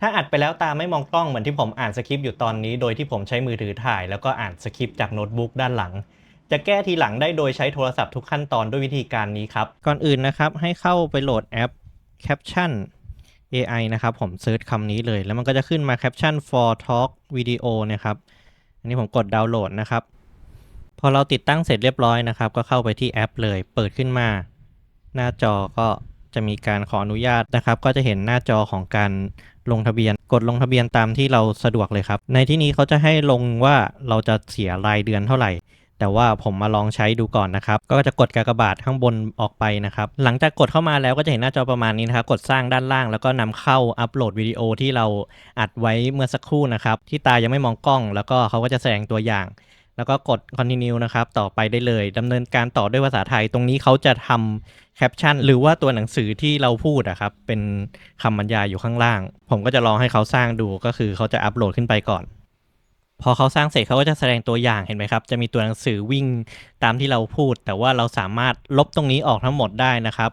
ถ้าอัดไปแล้วตาไม่มองกล้องเหมือนที่ผมอ่านสคริปต์อยู่ตอนนี้ โดยที่ผมใช้มือถือถ่าย แล้วก็อ่านสคริปต์จากโน้ตบุ๊กด้านหลัง จะแก้ทีหลังได้โดยใช้โทรศัพท์ทุกขั้นตอนด้วยวิธีการนี้ครับ ก่อนอื่นนะครับให้เข้าไปโหลดแอป Caption AI นะครับ ผมเซิร์ชคำนี้เลย แล้วมันก็จะขึ้นมา Caption for Talk Video นะครับ อันนี้ผมกดดาวน์โหลดนะครับ พอเราติดตั้งเสร็จเรียบร้อยนะครับ ก็เข้าไปที่แอปเลย เปิดขึ้นมา หน้าจอก็ จะมีการขออนุญาตนะครับ ก็จะเห็นหน้าจอของการลงทะเบียน กดลงทะเบียนตามที่เราสะดวกเลยครับ ในที่นี้เขาจะให้ลงว่าเราจะเสียรายเดือนเท่าไหร่ แต่ว่าผมมาลองใช้ดูก่อนนะครับ ก็จะกดกากบาทข้างบนออกไปนะครับ หลังจากกดเข้ามาแล้วก็จะเห็นหน้าจอประมาณนี้นะครับ กดสร้างด้านล่างแล้วก็นำเข้าอัปโหลดวิดีโอที่เราอัดไว้เมื่อสักครู่นะครับ ที่ตายังไม่มองกล้อง แล้วก็เขาก็จะแสดงตัวอย่าง แล้วก็กด continue นะครับ ต่อไปได้เลยดำเนินการต่อด้วยภาษาไทย ตรงนี้เขาจะทำแคปชั่นหรือว่าตัวหนังสือที่เราพูดอะครับ เป็นคำบรรยายอยู่ข้างล่าง ผมก็จะลองให้เขาสร้างดูก็คือเขาจะอัปโหลดขึ้นไปก่อน พอเขาสร้างเสร็จเขาก็จะแสดงตัวอย่างเห็นไหมครับ จะมีตัวหนังสือวิ่งตามที่เราพูด แต่ว่าเราสามารถลบตรงนี้ออกทั้งหมดได้นะครับ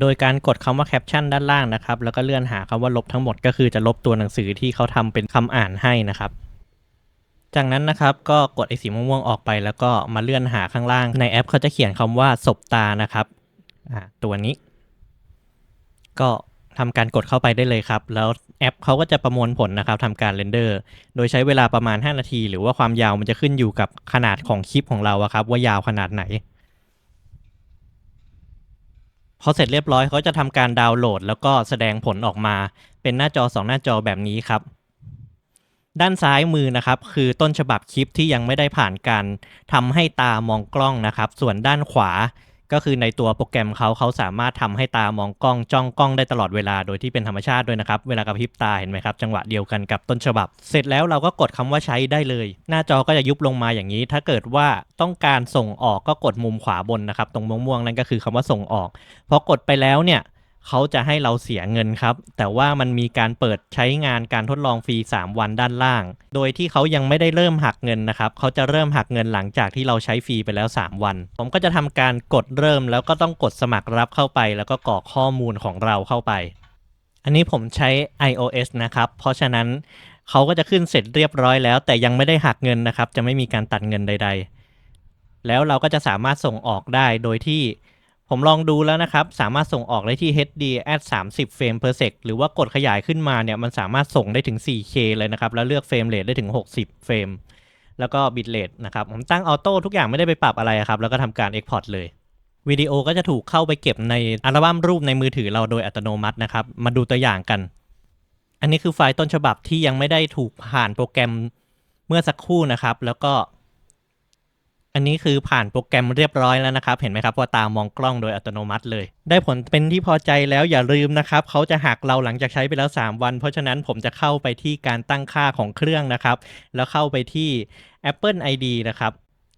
โดยการกดคำว่าแคปชั่นด้านล่างนะครับ แล้วก็เลื่อนหาคำว่าลบทั้งหมดก็คือจะลบตัวหนังสือที่เขาทำเป็นคำอ่านให้นะครับ จากนั้นนะครับก็กดไอ้สีม่วงๆออกไป แล้วก็มาเลื่อนหาข้างล่างในแอปเขาจะเขียนคำว่าศบตานะครับตัวนี้ ก็ทำการกดเข้าไปได้เลยครับ แล้วแอปเขาก็จะประมวลผลนะครับทำการเรนเดอร์ โดยใช้เวลาประมาณ 5 นาที หรือว่าความยาวมันจะขึ้นอยู่กับขนาดของคลิปของเราครับ ว่ายาวขนาดไหน พอเสร็จเรียบร้อยเขาจะทำการดาวน์โหลด แล้วก็แสดงผลออกมา เป็นหน้าจอ 2 หน้าจอแบบนี้ครับ ด้านซ้ายมือนะครับ คือต้นฉบับคลิปที่ยังไม่ได้ผ่านการทำให้ตามองกล้องนะครับ ส่วนด้านขวาก็คือในตัวโปรแกรมเขาเขาสามารถทำให้ตามองกล้องจ้องกล้องได้ตลอดเวลาโดยที่เป็นธรรมชาติด้วยนะครับ เวลากระพริบตาเห็นไหมครับ จังหวะเดียวกันกับต้นฉบับ เสร็จแล้วเราก็กดคำว่าใช้ได้เลย หน้าจอก็จะยุบลงมาอย่างนี้ ถ้าเกิดว่าต้องการส่งออกก็กดมุมขวาบนนะครับ ตรงม่วงๆนั่นก็คือคำว่าส่งออกพอกดไปแล้วเนี่ย เขาจะให้เราเสียเงินครับ แต่ว่ามันมีการเปิดใช้งานการทดลองฟรี 3 วันด้านล่าง โดยที่เขายังไม่ได้เริ่มหักเงินนะครับ เขาจะเริ่มหักเงินหลังจากที่เราใช้ฟรีไปแล้ว 3 วัน ผมก็จะทำการกดเริ่มแล้วก็ต้องกดสมัครรับเข้าไป แล้วก็กรอกข้อมูลของเราเข้าไป อันนี้ผมใช้ iOS นะครับ เพราะฉะนั้นเขาก็จะขึ้นเสร็จเรียบร้อยแล้ว แต่ยังไม่ได้หักเงินนะครับ จะไม่มีการตัดเงินใด ๆ แล้วเราก็จะสามารถส่งออกได้โดยที่ ผมลองดูแล้วนะครับ สามารถส่งออกได้ที่ HD at 30เฟรม per sec หรือว่ากดขยายขึ้นมาเนี่ย มันสามารถส่งได้ถึง 4K เลยนะครับ แล้วเลือกเฟรมเรทได้ถึง 60 เฟรม แล้วก็บิตเรทนะครับ ผมตั้งออโต้ทุกอย่างไม่ได้ไปปรับอะไรครับ แล้วก็ทำการ Export เลย วิดีโอก็จะถูกเข้าไปเก็บในอัลบั้มรูปในมือถือเราโดยอัตโนมัตินะครับ มาดูตัวอย่างกัน อันนี้คือไฟล์ต้นฉบับที่ยังไม่ได้ถูกผ่านโปรแกรมเมื่อสักครู่นะครับ แล้วก็ อันนี้คือผ่านโปรแกรมเรียบร้อยแล้วนะครับ เห็นไหมครับว่าตามองกล้องโดยอัตโนมัติเลย ได้ผลเป็นที่พอใจแล้วอย่าลืมนะครับเขาจะหักเราหลังจากใช้ไปแล้ว 3 วัน เพราะฉะนั้นผมจะเข้าไปที่การตั้งค่าของเครื่องนะครับ แล้วเข้าไปที่ Apple ID นะครับ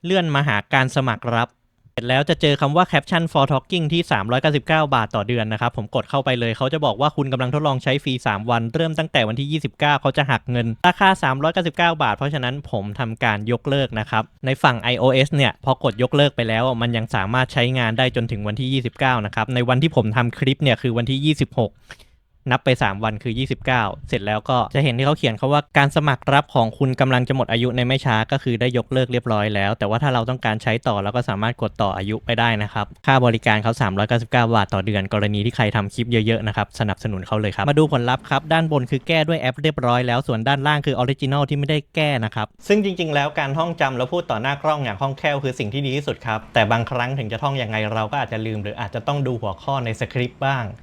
เลื่อนมาหาการสมัครรับ เสร็จแล้วจะเจอคำว่า Caption for Talking ที่ 399 บาทต่อเดือนนะครับ ผมกดเข้าไปเลยเขาจะบอกว่าคุณกำลังทดลองใช้ฟรี 3 วัน เริ่มตั้งแต่วันที่ 29 เขาจะหักเงิน ราคา 399 บาท เพราะฉะนั้นผมทำการยกเลิกนะครับ ในฝั่ง iOS เนี่ย พอกดยกเลิกไปแล้ว มันยังสามารถใช้งานได้จนถึงวันที่ 29 นะครับ ในวันที่ผมทำคลิปเนี่ยคือวันที่ 26 นับไป 3 วันคือ 29 เสร็จแล้วก็จะเห็นที่เขาเขียนเขาว่าการสมัครรับของคุณกำลังจะหมดอายุในไม่ช้าก็คือได้ยกเลิกเรียบร้อยแล้ว แต่ว่าถ้าเราต้องการใช้ต่อเราก็สามารถกดต่ออายุไปได้นะครับ ค่าบริการเขา 399 บาทต่อเดือน กรณีที่ใครทำคลิปเยอะๆนะครับสนับสนุนเขาเลยครับมาดูผลลัพธ์ครับด้านบนคือแก้ด้วยแอปเรียบร้อยแล้วส่วนด้านล่างคือออริจินอลที่ไม่ได้แก้นะครับซึ่งจริง ๆ แล้วการท่องจำแล้วพูดต่อหน้ากล้องอย่างคล่องแคล่วคือสิ่งที่ดีที่สุดครับแต่บางครั้งถึงจะท่องยังไงเราก็อาจจะลืม หรืออาจจะต้องดูหัวข้อในสคริปต์บ้าง